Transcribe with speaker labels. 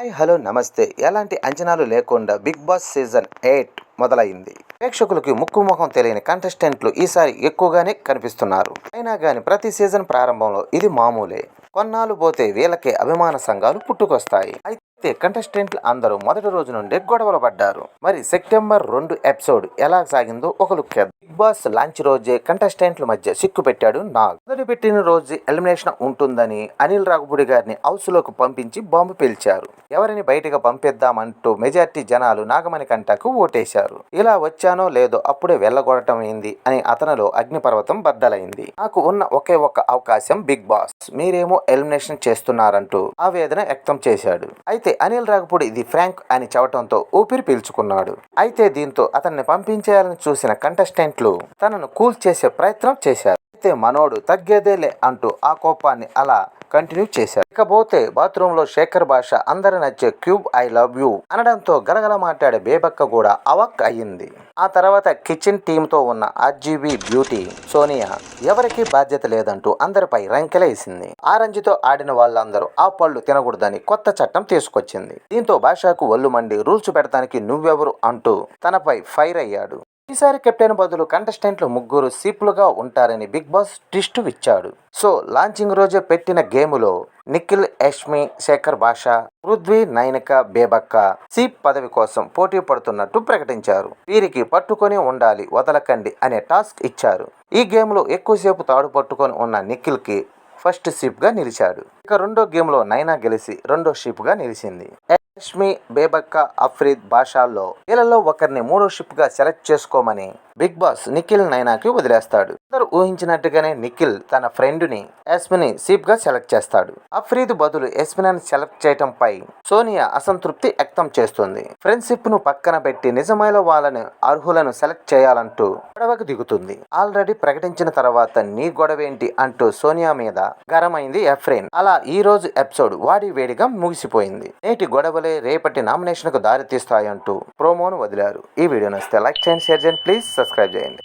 Speaker 1: Hi hello నమస్తే. ఎలాంటి అంచనాలు లేకుండా బిగ్ బాస్ సీజన్ ఎయిట్ మొదలైంది. ప్రేక్షకులకి ముక్కు ముఖం తెలియని కంటెస్టెంట్లు ఈసారి ఎక్కువగానే కనిపిస్తున్నారు. అయినా కానీ ప్రతి సీజన్ ప్రారంభంలో ఇది మామూలే. కొన్నాళ్ళు పోతే వీళ్ళకే అభిమాన సంఘాలు పుట్టుకొస్తాయి. అయితే కంటెస్టెంట్లు అందరూ మొదటి రోజు నుండే గొడవలు పడ్డారు. మరి సెప్టెంబర్ రెండు ఎపిసోడ్ ఎలా సాగిందో ఒక లుక్ బిగ్ బాస్ లాంచ్ రోజే కంటెస్టెంట్ల మధ్య సిక్కు పెట్టాడు నాగ్. మొదటి పెట్టిన రోజు ఎలిమినేషన్ ఉంటుందని అనిల్ రాఘపుడి గారిని హౌస్లోకి పంపించి బాంబు పిలిచారు. ఎవరిని బయటకు పంపిద్దామంటూ మెజార్టీ జనాలు నాగమణి కంటకు ఓటేశారు. ఇలా వచ్చానో లేదో అప్పుడే వెళ్ళగొడటం అయింది అని అతనిలో అగ్నిపర్వతం బద్దలైంది. నాకు ఉన్న ఒకే ఒక్క అవకాశం బిగ్ బాస్. మీరేమో ఎలిమినేషన్ చేస్తున్నారంటూ ఆవేదన వ్యక్తం చేశాడు. అయితే అనిల్ రాఘపుడి ఇది ఫ్రాంక్ అని చెప్పడంతో ఊపిరి పీల్చుకున్నాడు. అయితే దీంతో అతన్ని పంపించేయాలని చూసిన కంటెస్టెంట్ కంటెస్టెంట్లు తనను కూల్ చేసే ప్రయత్నం చేశారు. అయితే మనోడు తగ్గేదేలే అంటూ ఆ కోపాన్ని అలా కంటిన్యూ చేశారు ఇకపోతే బాత్రూమ్లో శేఖర్ భాష అందరి నచ్చే క్యూబ్ ఐ లవ్ యూ అనడంతో గలగల మాట్లాడే బేబక్క కూడా అవక్ అయ్యింది. ఆ తర్వాత కిచెన్ టీమ్తో ఉన్న ఆర్జీబీ బ్యూటీ సోనియా ఎవరికీ బాధ్యత లేదంటూ అందరిపై రంకెలేసింది. ఆరంజితో ఆడిన వాళ్ళందరూ ఆ పళ్ళు తినకూడదని కొత్త చట్టం తీసుకొచ్చింది. దీంతో భాషకు ఒళ్ళు మండి రూల్స్ పెడతానికి నువ్వెవరు అంటూ తనపై ఫైర్ అయ్యాడు. ఈసారి కెప్టెన్ బదులు కంటెస్టెంట్లు ముగ్గురు సీప్లుగా ఉంటారని బిగ్ బాస్ ట్విస్ట్ ఇచ్చాడు సో లాంచింగ్ రోజు పెట్టిన గేములో నిఖిల్ యష్మి శేఖర్ భాష పృథ్వీ నైనిక బేబక్క సీప్ పదవి కోసం పోటీ పడుతున్నట్టు ప్రకటించారు. వీరికి పట్టుకొని ఉండాలి వదలకండి అనే టాస్క్ ఇచ్చారు. ఈ గేమ్లో ఎక్కువసేపు తాడు పట్టుకొని ఉన్న నిఖిల్కి ఫస్ట్ సీప్గా నిలిచాడు. ఇక రెండో గేమ్లో నైనా గెలిచి రెండో షిప్గా నిలిచింది. యష్మి బేబక్క అఫ్రీద్ భాషాల్లో వీళ్ళలో ఒకరిని మూడో షిప్గా సెలెక్ట్ చేసుకోమని బిగ్ బాస్ నిఖిల్ నైనాకి వదిలేస్తాడు. అందరు ఊహించినట్టుగానే నిఖిల్ తన ఫ్రెండ్ని యస్మిని సీప్గా సెలెక్ట్ చేస్తాడు. అఫ్రీద్ బదులు యస్మిని సెలెక్ట్ చేయటంపై సోనియా అసంతృప్తి వ్యక్తం చేస్తుంది. ఫ్రెండ్షిప్ను పక్కన పెట్టి నిజమైన వాళ్ళని అర్హులను సెలెక్ట్ చేయాలంటూ గొడవకు దిగుతుంది. ఆల్రెడీ ప్రకటించిన తర్వాత నీ గొడవేంటి అంటూ సోనియా మీద గరమైంది ఎఫ్రెన్ అలా ఈరోజు ఎపిసోడ్ వాడి వేడిగా ముగిసిపోయింది. నేటి గొడవలే రేపటి నామినేషన్కు దారి తీస్తాయంటూ ప్రోమోను వదిలారు. ఈ వీడియో నచ్చితే లైక్ చేయండి షేర్ చేయండి ప్లీజ్ సబ్స్క్రైబ్ చేయండి.